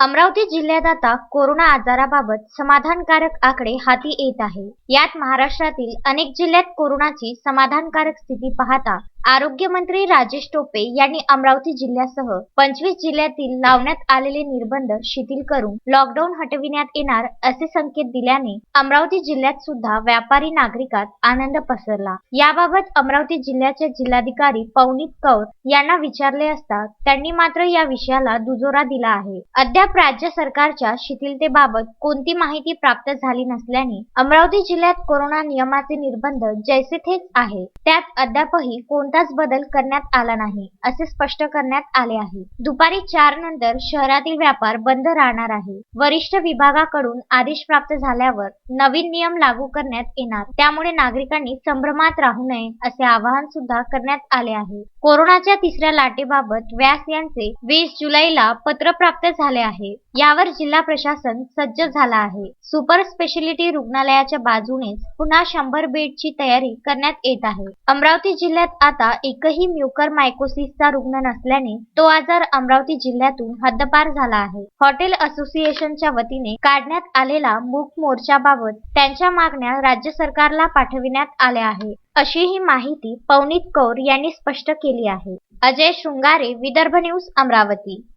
अमरावती जिल्ह्यात आता कोरोना आजाराबाबत समाधानकारक आकडे हाती येत आहे. यात महाराष्ट्रातील अनेक जिल्ह्यात कोरोनाची समाधानकारक स्थिती पाहता आरोग्यमंत्री राजेश टोपे यांनी अमरावती जिल्ह्यासह पंचवीस जिल्ह्यातील लावण्यात आलेले निर्बंध शिथिल करून लॉकडाऊन हटविण्यात येणार असे संकेत दिल्याने अमरावती जिल्ह्यात सुद्धा व्यापारी नागरिकात आनंद पसरला. याबाबत अमरावती जिल्ह्याचे जिल्हाधिकारी पवनीत कौर यांना विचारले असता त्यांनी मात्र या विषयाला दुजोरा दिला आहे. अद्याप राज्य सरकारच्या शिथिलतेबाबत कोणती माहिती प्राप्त झाली नसल्याने अमरावती जिल्ह्यात कोरोना नियमाचे निर्बंध जैसे थेच आहे. त्यात अद्यापही कोणताच बदल करण्यात आला नाही असे स्पष्ट करण्यात आले आहे. दुपारी चार नंतर शहरातील व्यापार बंद राहणार आहे. वरिष्ठ विभागाकडून आदेश प्राप्त झाल्यावर नवीन नियम लागू करण्यात येणार त्यामुळे नागरिकांनी संभ्रमात राहू नये असे आवाहन सुद्धा करण्यात आले आहे. कोरोनाच्या तिसऱ्या लाटेबाबत व्यास यांचे वीस जुलैला पत्र प्राप्त झाले आहे. यावर जिल्हा प्रशासन सज्ज झाला आहे. सुपर स्पेशालिटी रुग्णालयाच्या बाजूनेच पुन्हा शंभर बेडची तयारी करण्यात येत आहे. अमरावती जिल्ह्यात आता एकही म्युकर मायकोसिसचा रुग्ण नसल्याने तो आजार अमरावती जिल्ह्यातून हद्दपार झाला आहे. हॉटेल असोसिएशनच्या वतीने काढण्यात आलेला मूक मोर्चाबाबत त्यांच्या मागण्या राज्य सरकारला पाठविण्यात आल्या आहे. अशी ही माहिती पवनीत कौर यांनी स्पष्ट केली आहे. अजय शृंगारे विदर्भ न्यूज अमरावती.